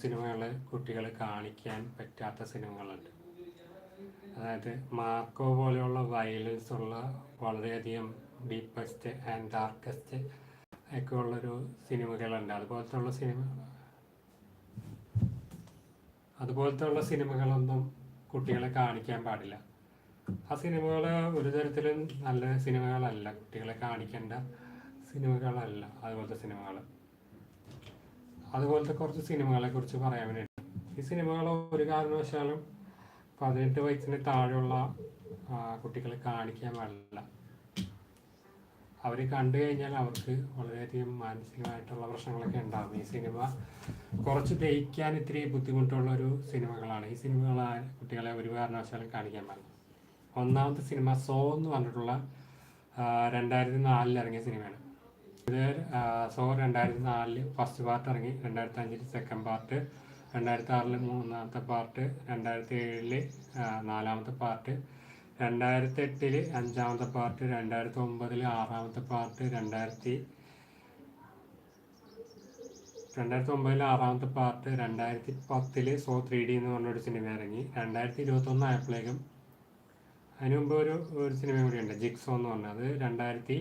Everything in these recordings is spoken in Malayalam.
സിനിമകൾ കുട്ടികളെ കാണിക്കാൻ പറ്റാത്ത സിനിമകളുണ്ട്. അതായത് മാർക്കോ പോലെയുള്ള വയലൻസ് ഉള്ള വളരെയധികം ഡീപ്പസ്റ്റ് ആൻഡ് ഡാർക്കസ്റ്റ് ഒക്കെ ഉള്ളൊരു സിനിമകളുണ്ട്. അതുപോലത്തെ ഉള്ള സിനിമ അതുപോലത്തെ ഉള്ള സിനിമകളൊന്നും കുട്ടികളെ കാണിക്കാൻ പാടില്ല. ആ സിനിമകൾ ഒരു തരത്തിലും നല്ല സിനിമകളല്ല. കുട്ടികളെ കാണിക്കേണ്ട സിനിമകളല്ല അതുപോലത്തെ സിനിമകൾ അതുപോലത്തെ കുറച്ച് സിനിമകളെ കുറിച്ച് പറയാൻ വേണ്ടിയിട്ട്. ഈ സിനിമകൾ ഒരു കാരണവശാലും പതിനെട്ട് വയസ്സിന് താഴെയുള്ള കുട്ടികളെ കാണിക്കാൻ പാടില്ല. അവർ കണ്ടു കഴിഞ്ഞാൽ അവർക്ക് വളരെയധികം മാനസികമായിട്ടുള്ള പ്രശ്നങ്ങളൊക്കെ ഉണ്ടാകും. ഈ സിനിമ കുറച്ച് ദഹിക്കാൻ ഇത്തിരി ബുദ്ധിമുട്ടുള്ള ഒരു സിനിമകളാണ്. ഈ സിനിമകൾ കുട്ടികളെ ഒരു കാരണവശാലും കാണിക്കാൻ പാടില്ല. ഒന്നാമത്തെ സിനിമ സോ എന്ന് പറഞ്ഞിട്ടുള്ള രണ്ടായിരത്തി നാലിൽ ഇറങ്ങിയ സിനിമയാണ്. ഇത് സോ രണ്ടായിരത്തി നാലിൽ ഫസ്റ്റ് പാർട്ട് ഇറങ്ങി രണ്ടായിരത്തി അഞ്ചിൽ സെക്കൻഡ് പാർട്ട് രണ്ടായിരത്തി ആറിൽ മൂന്നാമത്തെ പാർട്ട് രണ്ടായിരത്തി ഏഴിൽ നാലാമത്തെ പാർട്ട് രണ്ടായിരത്തി എട്ടിൽ അഞ്ചാമത്തെ പാർട്ട് രണ്ടായിരത്തി ഒമ്പതിൽ ആറാമത്തെ പാർട്ട് രണ്ടായിരത്തി രണ്ടായിരത്തി ഒമ്പതിൽ ആറാമത്തെ പാർട്ട് രണ്ടായിരത്തി പത്തിൽ സോ ത്രീ ഡി എന്ന് പറഞ്ഞൊരു സിനിമ ഇറങ്ങി. രണ്ടായിരത്തി ഇരുപത്തൊന്ന് ആയപ്പോഴേക്കും അതിനുമുമ്പ് ഒരു ഒരു സിനിമ കൂടി ഉണ്ട് ജിക്സോ എന്ന് പറഞ്ഞത്. രണ്ടായിരത്തി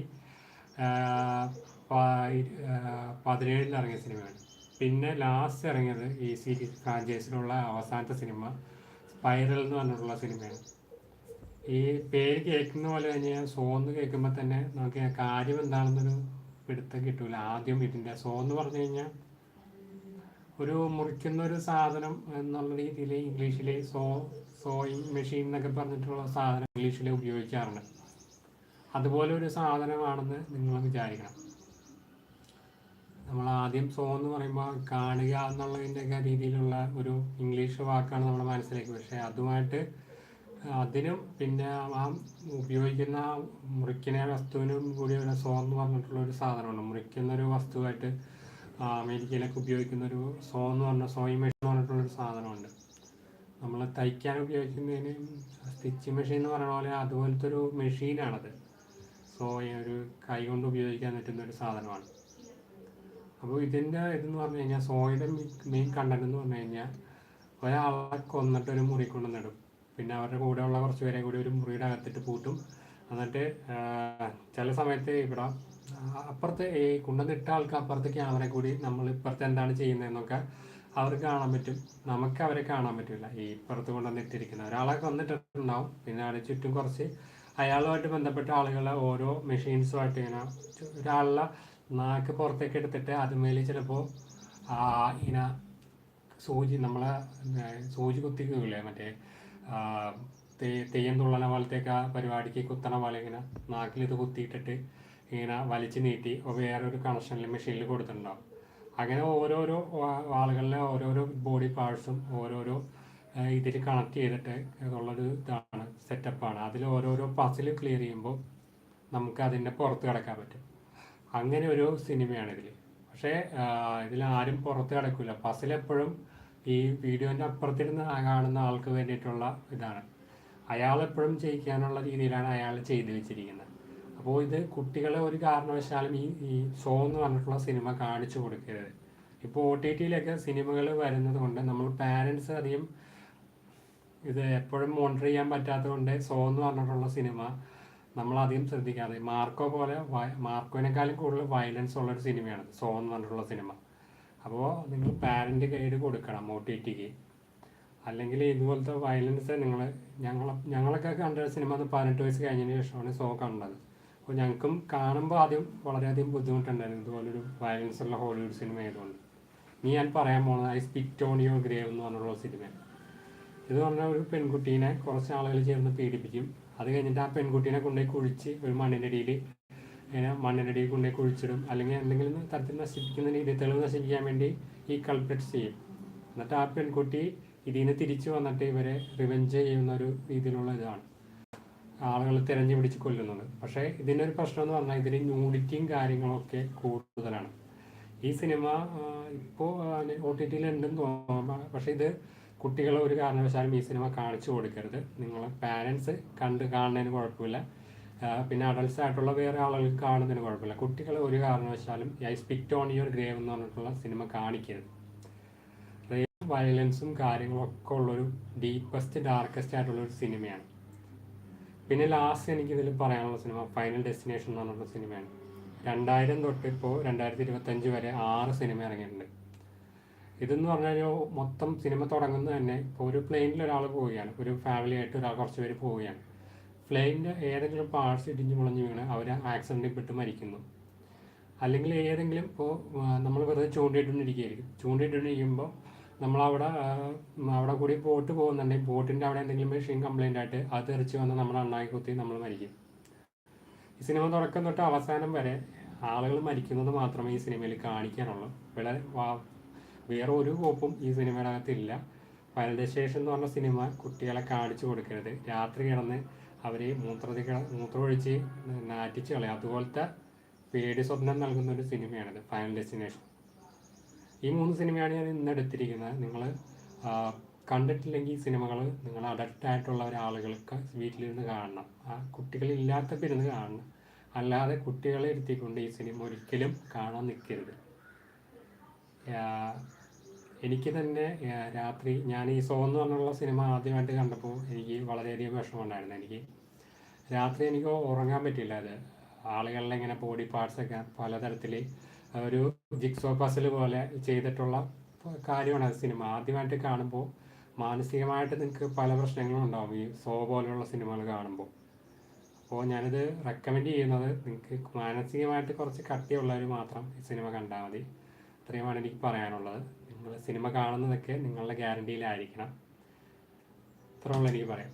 പതിനേഴിൽ ഇറങ്ങിയ സിനിമയാണ്. പിന്നെ ലാസ്റ്റ് ഇറങ്ങിയത് ഈ സീരീസ് ഫ്രാഞ്ചൈസിലുള്ള അവസാനത്തെ സിനിമ സ്പൈറൽ എന്ന് പറഞ്ഞിട്ടുള്ള സിനിമയാണ്. ഈ പേര് കേൾക്കുന്ന പോലെ തന്നെ ഞാൻ സോന്ന് കേൾക്കുമ്പോൾ തന്നെ നമുക്ക് കാര്യം എന്താണെന്നൊരു പിടുത്തം കിട്ടൂല. ആദ്യം ഇതിന്റെ സോ എന്ന് പറഞ്ഞു കഴിഞ്ഞാൽ ഒരു മുറിക്കുന്ന ഒരു സാധനം എന്നുള്ള രീതിയിൽ ഇംഗ്ലീഷിൽ സോ സോയിങ് മെഷീൻ എന്നൊക്കെ പറഞ്ഞിട്ടുള്ള സാധനം ഇംഗ്ലീഷിൽ ഉപയോഗിക്കാറുണ്ട്. അതുപോലെ ഒരു സാധനമാണെന്ന് നിങ്ങൾ വിചാരിക്കണം. ആദ്യം സോ എന്ന് പറയുമ്പോൾ കാണുക എന്നുള്ളതിന്റെയൊക്കെ രീതിയിലുള്ള ഒരു ഇംഗ്ലീഷ് വാക്കാണ് നമ്മുടെ മനസ്സിലേക്ക്. പക്ഷേ അതുമായിട്ട് അതിനും പിന്നെ ആ ഉപയോഗിക്കുന്ന മുറിക്കുന്ന വസ്തുവിനും കൂടി ഒരു സോ എന്ന് പറഞ്ഞിട്ടുള്ള ഒരു സാധനമുണ്ട്. മുറിക്കുന്ന ഒരു വസ്തുവായിട്ട് അമേരിക്കയിലൊക്കെ ഉപയോഗിക്കുന്ന ഒരു സോ എന്ന് പറഞ്ഞ സോയിങ് മെഷീൻ എന്ന് പറഞ്ഞിട്ടുള്ള ഒരു സാധനമുണ്ട്. നമ്മൾ തയ്ക്കാൻ ഉപയോഗിക്കുന്നതിന് സ്റ്റിച്ച് മെഷീൻ എന്ന് പറയുന്ന പോലെ അതുപോലത്തെ ഒരു മെഷീനാണത്. സോ ഒരു കൈ കൊണ്ട് ഉപയോഗിക്കാൻ പറ്റുന്ന ഒരു സാധനമാണ്. അപ്പോൾ ഇതിന്റെ ഇതെന്ന് പറഞ്ഞു കഴിഞ്ഞാൽ സോയുടെ മെയിൻ കണ്ടന്റ് എന്ന് പറഞ്ഞു കഴിഞ്ഞാൽ ഒരാളെ കൊന്നിട്ട് ഒരു മുറി കൊണ്ടുവന്നിടും പിന്നെ അവരുടെ കൂടെ ഉള്ള കുറച്ച് പേരെ കൂടി ഒരു മുറിയുടെ അകത്തിട്ട് പൂട്ടും. എന്നിട്ട് ചില സമയത്ത് ഇവിടെ അപ്പുറത്ത് ഈ കൊണ്ടുവന്നിട്ട ആൾക്ക് അപ്പുറത്ത് ക്യാമറ കൂടി നമ്മൾ ഇപ്പുറത്ത് എന്താണ് ചെയ്യുന്നതെന്നൊക്കെ അവർക്ക് കാണാൻ പറ്റും. നമുക്ക് അവരെ കാണാൻ പറ്റില്ല. ഈ ഇപ്പുറത്ത് കൊണ്ടുവന്നിട്ടിരിക്കുന്ന ഒരാളെ കൊന്നിട്ടുണ്ടാവും പിന്നെ അവിടെ ചുറ്റും കുറച്ച് അയാളുമായിട്ട് ബന്ധപ്പെട്ട ആളുകളെ ഓരോ മെഷീൻസുമായിട്ട് ഇങ്ങനെ ഒരാളുടെ നാക്ക് പുറത്തേക്ക് എടുത്തിട്ട് അതുമേൽ ചിലപ്പോൾ ഇന സൂചി നമ്മളെ സൂചി കുത്തിക്കില്ലേ മറ്റേ തെയ്യം തുള്ളണ പോലത്തേക്ക് ആ പരിപാടിക്ക് കുത്തണ പോലെ ഇങ്ങനെ നാക്കിൽ ഇത് കുത്തിയിട്ടിട്ട് ഇങ്ങനെ വലിച്ചു നീട്ടി വേറൊരു കണക്ഷനിൽ മെഷീനിൽ കൊടുത്തിട്ടുണ്ടാവും. അങ്ങനെ ഓരോരോ ആളുകളിലെ ഓരോരോ ബോഡി പാർട്സും ഓരോരോ ഇതിൽ കണക്ട് ചെയ്തിട്ട് ഉള്ളൊരു ഇതാണ് സെറ്റപ്പാണ് അതിൽ ഓരോരോ പസിൽ ക്ലിയർ ചെയ്യുമ്പോൾ നമുക്ക് അതിന്റെ പുറത്ത് കിടക്കാൻ പറ്റും. അങ്ങനെ ഒരു സിനിമയാണ് പക്ഷേ ഇതിൽ ആരും പുറത്ത് കിടക്കില്ല പസിൽ എപ്പോഴും ഈ വീഡിയോന്റെ അപ്പുറത്തിരുന്ന് കാണുന്ന ആൾക്ക് വേണ്ടിയിട്ടുള്ള ഇതാണ്. അയാൾ എപ്പോഴും ജയിക്കാനുള്ള രീതിയിലാണ് അയാൾ ചെയ്തു വെച്ചിരിക്കുന്നത്. അപ്പോൾ ഇത് കുട്ടികളെ ഒരു കാരണവശാലും ഈ ഈ ഷോ എന്ന് പറഞ്ഞിട്ടുള്ള സിനിമ കാണിച്ചു കൊടുക്കരുത്. ഇപ്പോൾ ഒ ടി ടിയിലൊക്കെ സിനിമകൾ വരുന്നത് കൊണ്ട് നമ്മൾ പാരൻസ് അധികം ഇത് എപ്പോഴും മോണിറ്റർ ചെയ്യാൻ പറ്റാത്തത് കൊണ്ട് സോ എന്ന് പറഞ്ഞിട്ടുള്ള സിനിമ നമ്മൾ അധികം ശ്രദ്ധിക്കാതെ മാർക്കോ പോലെ മാർക്കോനേക്കാളും കൂടുതൽ വയലൻസ് ഉള്ളൊരു സിനിമയാണ് സോ എന്ന് പറഞ്ഞിട്ടുള്ള സിനിമ അപ്പോൾ നിങ്ങൾ പാരന്റ് ഗൈഡ് കൊടുക്കണം ഒ ടി ടിക്ക് അല്ലെങ്കിൽ ഇതുപോലത്തെ വയലൻസ് നിങ്ങൾ ഞങ്ങൾ ഞങ്ങളൊക്കെ കണ്ട സിനിമ അത് പതിനെട്ട് വയസ്സ് കഴിഞ്ഞതിന് ശേഷമാണ് സോ കണ്ടത്. അപ്പോൾ ഞങ്ങൾക്കും കാണുമ്പോൾ ആദ്യം വളരെയധികം ബുദ്ധിമുട്ടുണ്ടായിരുന്നു. ഇതുപോലൊരു വയലൻസ് ഉള്ള ഹോളിവുഡ് സിനിമ ആയതുകൊണ്ട്. ഇനി ഞാൻ പറയാൻ പോകുന്നത് ഐ സ്പിറ്റോണിയോ ഗ്രേവ് എന്ന് പറഞ്ഞിട്ടുള്ള സിനിമയാണ് ഇത് പറഞ്ഞാൽ ഒരു പെൺകുട്ടീനെ കുറച്ച് ആളുകൾ ചേർന്ന് പീഡിപ്പിക്കും. അത് കഴിഞ്ഞിട്ട് ആ പെൺകുട്ടീനെ കൊണ്ടുപോയി കുഴിച്ച് ഒരു മണ്ണിന്റെ അടിയിൽ ഇങ്ങനെ മണ്ണിന്റെ അടിയിൽ കൊണ്ടുപോയി കുഴിച്ചിടും. അല്ലെങ്കിൽ എന്തെങ്കിലും തരത്തിൽ നശിപ്പിക്കുന്ന രീതി തെളിവ് നശിപ്പിക്കാൻ വേണ്ടി ഈ കൾപ്രറ്റ് ചെയ്യും. എന്നിട്ട് ആ പെൺകുട്ടി ഇതിൽ നിന്ന് തിരിച്ചു വന്നിട്ട് ഇവരെ റിവെഞ്ച് ചെയ്യുന്ന ഒരു രീതിയിലുള്ള ഇതാണ്. ആളുകൾ തിരഞ്ഞു പിടിച്ച് കൊല്ലുന്നത്. പക്ഷേ ഇതിന്റെ ഒരു പ്രശ്നം എന്ന് പറഞ്ഞാൽ ഇതിൽ ന്യൂഡിറ്റിയും കാര്യങ്ങളൊക്കെ കൂടുതലാണ്. ഈ സിനിമ ഇപ്പോൾ ഒ ടി ടിയിൽ ഉണ്ടെന്ന് തോന്നുന്നു. പക്ഷേ ഇത് കുട്ടികളെ ഒരു കാരണവശാലും ഈ സിനിമ കാണിച്ചു കൊടുക്കരുത്. നിങ്ങൾ പാരൻസ് കണ്ട് കാണുന്നതിന് കുഴപ്പമില്ല. പിന്നെ അഡൾട്സ് ആയിട്ടുള്ള വേറെ ആളുകൾ കാണുന്നതിന് കുഴപ്പമില്ല. കുട്ടികളെ ഒരു കാരണവശാലും I spit on your grave എന്ന് പറഞ്ഞിട്ടുള്ള സിനിമ കാണിക്കരുത്. വയലൻസും കാര്യങ്ങളും ഒക്കെ ഉള്ളൊരു ഡീപ്പസ്റ്റ് ഡാർക്കസ്റ്റ് ആയിട്ടുള്ളൊരു സിനിമയാണ്. പിന്നെ ലാസ്റ്റ് എനിക്കിതിൽ പറയാനുള്ള സിനിമ ഫൈനൽ ഡെസ്റ്റിനേഷൻ എന്ന് പറഞ്ഞിട്ടുള്ള സിനിമയാണ്. രണ്ടായിരം തൊട്ട് ഇപ്പോൾ രണ്ടായിരത്തി ഇരുപത്തഞ്ച് വരെ ആറ് സിനിമ ഇറങ്ങിയിട്ടുണ്ട്. ഇതെന്ന് പറഞ്ഞാൽ മൊത്തം സിനിമ തുടങ്ങുന്നത് തന്നെ ഇപ്പോൾ ഒരു പ്ലെയിനിൽ ഒരാൾ പോവുകയാണ്. ഒരു ഫാമിലി ആയിട്ട് ഒരാൾ കുറച്ച് പേര് പോവുകയാണ്. പ്ലെയിനിന്റെ ഏതെങ്കിലും പാർട്സ് ഇടിഞ്ഞു മുളഞ്ഞു വീണ് അവർ ആക്സിഡന്റിൽ പെട്ട് മരിക്കുന്നു. അല്ലെങ്കിൽ ഏതെങ്കിലും ഇപ്പോൾ നമ്മൾ വെറുതെ ചൂണ്ടിയിട്ടുകൊണ്ടിരിക്കുകയായിരിക്കും ചൂണ്ടിയിട്ടുകൊണ്ടിരിക്കുമ്പോൾ നമ്മളവിടെ അവിടെ കൂടി ബോട്ട് പോകുന്നുണ്ടെങ്കിൽ ബോട്ടിന്റെ അവിടെ എന്തെങ്കിലും മെഷീൻ കംപ്ലൈന്റ് ആയിട്ട് അത് തെറിച്ച് വന്ന് നമ്മൾ അണ്ണാക്കി കുത്തി നമ്മൾ മരിക്കും. സിനിമ തുടക്കം തൊട്ട് അവസാനം വരെ ആളുകൾ മരിക്കുന്നത് മാത്രമേ ഈ സിനിമയിൽ കാണിക്കാനുള്ളൂ. വളരെ വേറെ ഒരു കോപ്പും ഈ ഫൈനൽ ഡെസ്റ്റിനേഷൻ എന്ന് പറഞ്ഞ സിനിമ കുട്ടികളെ കാണിച്ചു കൊടുക്കരുത്. രാത്രി കിടന്ന് അവരെ മൂത്രത്തി മൂത്രമൊഴിച്ച് നാറ്റിച്ച് കളയും. അതുപോലത്തെ പേടി സ്വപ്നം നൽകുന്ന ഒരു സിനിമയാണിത് ഫൈനൽ ഡെസ്റ്റിനേഷൻ ഈ മൂന്ന് സിനിമയാണ് ഞാൻ ഇന്ന് എടുത്തിരിക്കുന്നത്. നിങ്ങൾ കണ്ടിട്ടില്ലെങ്കിൽ സിനിമകൾ നിങ്ങൾ അഡൽട്ടായിട്ടുള്ള ഒരാളുകൾക്ക് വീട്ടിലിരുന്ന് കാണണം. ആ കുട്ടികളില്ലാത്തപ്പോൾ ഇരുന്ന് കാണണം. അല്ലാതെ കുട്ടികളെ ഇരുത്തിക്കൊണ്ട് ഈ സിനിമ ഒരിക്കലും കാണാൻ നിൽക്കരുത്. എനിക്ക് തന്നെ രാത്രി ഞാൻ ഈ സോ എന്ന് പറഞ്ഞുള്ള സിനിമ ആദ്യമായിട്ട് കണ്ടപ്പോൾ എനിക്ക് വളരെയധികം വിഷമമുണ്ടായിരുന്നു. എനിക്ക് രാത്രി എനിക്ക് ഉറങ്ങാൻ പറ്റില്ല അത് ആളുകളിലെ ഇങ്ങനെ ബോഡി പാർട്സ് ഒക്കെ പലതരത്തിൽ ഒരു ജിക്സോ പസിൽ പോലെ ചെയ്തിട്ടുള്ള കാര്യമാണ് അത് സിനിമ. ആദ്യമായിട്ട് കാണുമ്പോൾ മാനസികമായിട്ട് നിങ്ങൾക്ക് പല പ്രശ്നങ്ങളും ഉണ്ടാവും ഈ സോ പോലെയുള്ള സിനിമകൾ കാണുമ്പോൾ. അപ്പോൾ ഞാനിത് റെക്കമെൻഡ് ചെയ്യുന്നത് നിങ്ങൾക്ക് മാനസികമായിട്ട് കുറച്ച് കട്ടിയുള്ളവർ മാത്രം ഈ സിനിമ കണ്ടാൽ മതി. ഇത്രയുമാണ് എനിക്ക് പറയാനുള്ളത്. നിങ്ങൾ സിനിമ കാണുന്നതൊക്കെ നിങ്ങളുടെ ഗ്യാരണ്ടിയിലായിരിക്കണം ഇത്രയുള്ള എനിക്ക് പറയാം